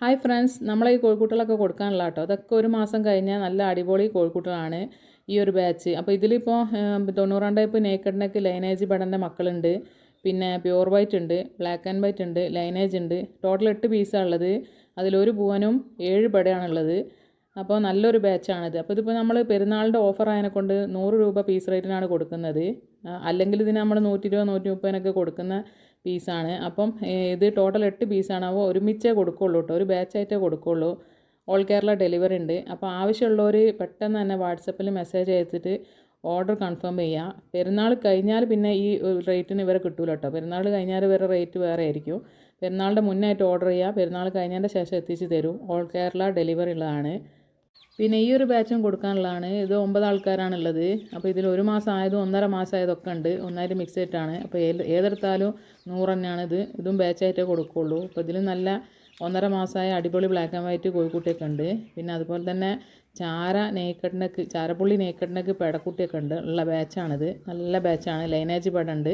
Hi friends നമ്മളെ ഈ കോഴിക്കുട്ടലൊക്കെ കൊടുക്കാനുള്ള കേട്ടോ. അതൊക്കെ ഒരു മാസം കഴിഞ്ഞാൽ നല്ല അടിപൊളി കോഴിക്കുട്ടലാണ് ഈ ഒരു ബാച്ച് അപ്പോൾ ഇതിലിപ്പോൾ തൊണ്ണൂറാം ടൈപ്പ് നേക്കഡിനൊക്കെ നെക്ക് ലൈനേജ് ബടന്റെ മക്കളുണ്ട്. പിന്നെ പ്യൂർ വൈറ്റ് ഉണ്ട് ബ്ലാക്ക് ആൻഡ് വൈറ്റ് ഉണ്ട് ലൈനേജ് ഉണ്ട്. ടോട്ടൽ എട്ട് പീസാണ് ഉള്ളത് അതിലൊരു പൂവനും ഏഴ് പടയാണുള്ളത്. അപ്പോൾ നല്ലൊരു ബാച്ചാണിത് അപ്പോൾ ഇതിപ്പോൾ നമ്മൾ പെരുന്നാളിന്റെ ഓഫർ ആയതിനെ കൊണ്ട് നൂറ് രൂപ പീസ് റേറ്റിനാണ് കൊടുക്കുന്നത്. അല്ലെങ്കിൽ ഇതിന് നമ്മൾ നൂറ്റി ഇരുപത് നൂറ്റി മുപ്പതിനൊക്കെ കൊടുക്കുന്ന പീസാണ് അപ്പം ഇത് ടോട്ടൽ എട്ട് പീസാണ് അപ്പോൾ ഒരുമിച്ചേ കൊടുക്കുള്ളൂ കേട്ടോ ഒരു ബാച്ചായിട്ടേ കൊടുക്കുള്ളൂ. ഓൾ കേരള ഡെലിവറി ഉണ്ട്. അപ്പോൾ ആവശ്യമുള്ളവർ പെട്ടെന്ന് തന്നെ വാട്സപ്പിൽ മെസ്സേജ് അയച്ചിട്ട് ഓർഡർ കൺഫേം ചെയ്യുക പെരുന്നാൾ കഴിഞ്ഞാൽ പിന്നെ ഈ റേറ്റിന് ഇവരെ കിട്ടൂല കേട്ടോ പെരുന്നാൾ കഴിഞ്ഞാൽ ഇവരെ റേറ്റ് വേറെ ആയിരിക്കും. പെരുന്നാളിന്റെ മുന്നായിട്ട് ഓർഡർ ചെയ്യുക പെരുന്നാൾ കഴിഞ്ഞതിന്റെ ശേഷം എത്തിച്ച് തരും. ഓൾ കേരള ഡെലിവറി ഉള്ളതാണ്. പിന്നെ ഈ ഒരു ബാച്ചും കൊടുക്കാനുള്ളതാണ്. ഇത് ഒമ്പത് ആൾക്കാരാണുള്ളത്. അപ്പോൾ ഇതിൽ ഒരു മാസം ആയതും ഒന്നര മാസം ആയതൊക്കെ ഉണ്ട്. ഒന്നായിട്ട് മിക്സ് ആയിട്ടാണ്. അപ്പോൾ ഏത് ഏതെടുത്താലും നൂറ് തന്നെയാണ് ഇത്. ഇതും ബാച്ചായിട്ടേ കൊടുക്കുള്ളൂ. അപ്പോൾ ഇതിൽ നല്ല ഒന്നര മാസമായ അടിപൊളി ബ്ലാക്ക് ആൻഡ് വൈറ്റ് കോഴിക്കുട്ടിയൊക്കെ ഉണ്ട്. പിന്നെ അതുപോലെ തന്നെ ചാര നെയ്ക്കട്ടിനൊക്കെ ചാരപ്പുള്ളി നെയ്ക്കട്ടിനൊക്കെ പെടക്കുട്ടിയൊക്കെ ഉണ്ട്. ഉള്ള ബാച്ചാണിത് നല്ല ബാച്ചാണ് ലൈനേജ് പെടുണ്ട്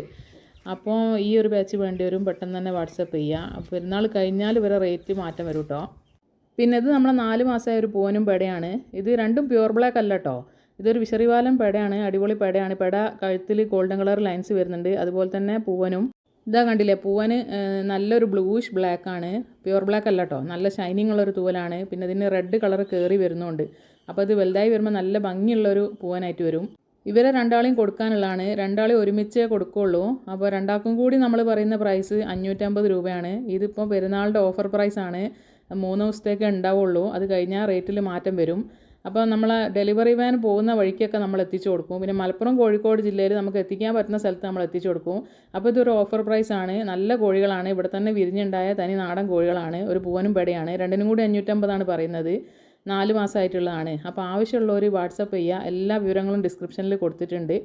അപ്പോൾ ഈ ഒരു ബാച്ച് വേണ്ടി വരും. പെട്ടെന്ന് തന്നെ വാട്സപ്പ് ചെയ്യുക പെരുന്നാൾ കഴിഞ്ഞാൽ ഇവരെ റേറ്റ് മാറ്റം വരും കേട്ടോ പിന്നെ ഇത് നമ്മളെ നാല് മാസമായ ഒരു പൂവനും പേടയാണ്. ഇത് രണ്ടും പ്യുവർ ബ്ലാക്ക് അല്ല കേട്ടോ ഇതൊരു വിശറിവാലം പേടയാണ് അടിപൊളി പേടയാണ്. പേട കഴുത്തിൽ ഗോൾഡൻ കളർ ലൈൻസ് വരുന്നുണ്ട്. അതുപോലെ തന്നെ പൂവനും. ഇതാ കണ്ടില്ലേ പൂവന് നല്ലൊരു ബ്ലൂയിഷ് ബ്ലാക്ക് ആണ്. പ്യുവർ ബ്ലാക്ക് അല്ല കേട്ടോ നല്ല ഷൈനിങ് ഉള്ളൊരു തൂവലാണ്. പിന്നെ ഇതിന് റെഡ് കളർ കയറി വരുന്നുണ്ട്. അപ്പോൾ ഇത് വലുതായി വരുമ്പോൾ നല്ല ഭംഗിയുള്ളൊരു പൂവനായിട്ട് വരും. ഇവരെ രണ്ടാളെയും കൊടുക്കാനുള്ളതാണ്. രണ്ടാളെയും ഒരുമിച്ചേ കൊടുക്കുള്ളൂ. അപ്പോൾ രണ്ടാൾക്കും കൂടി നമ്മൾ പറയുന്ന പ്രൈസ് അഞ്ഞൂറ്റമ്പത് രൂപയാണ്. ഇതിപ്പോൾ പെരുന്നാളിന്റെ ഓഫർ പ്രൈസാണ് മൂന്ന് ദിവസത്തേക്കേ ഉണ്ടാവുള്ളൂ. അത് കഴിഞ്ഞാൽ റേറ്റിൽ മാറ്റം വരും. അപ്പോൾ നമ്മൾ ഡെലിവറി വാൻ പോകുന്ന വഴിക്കൊക്കെ നമ്മൾ എത്തിച്ചു കൊടുക്കും. പിന്നെ മലപ്പുറം കോഴിക്കോട് ജില്ലയിൽ നമുക്ക് എത്തിക്കാൻ പറ്റുന്ന സ്ഥലത്ത് നമ്മൾ എത്തിച്ചു കൊടുക്കും. അപ്പോൾ ഇതൊരു ഓഫർ പ്രൈസ് ആണ്. നല്ല കോഴികളാണ്. ഇവിടെ തന്നെ വിരിഞ്ഞുണ്ടായ തനി നാടൻ കോഴികളാണ്. ഒരു പൂവനും പെടയാണ്. രണ്ടിനും കൂടി അഞ്ഞൂറ്റമ്പതാണ് പറയുന്നത്. നാല് മാസമായിട്ടുള്ളതാണ്. അപ്പോൾ ആവശ്യമുള്ളവർ വാട്സപ്പ് ചെയ്യുക എല്ലാ വിവരങ്ങളും ഡിസ്ക്രിപ്ഷനിൽ കൊടുത്തിട്ടുണ്ട്.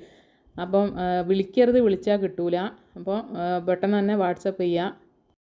അപ്പം വിളിക്കരുത് വിളിച്ചാൽ കിട്ടൂല. അപ്പോൾ പെട്ടെന്ന് തന്നെ വാട്സപ്പ് ചെയ്യുക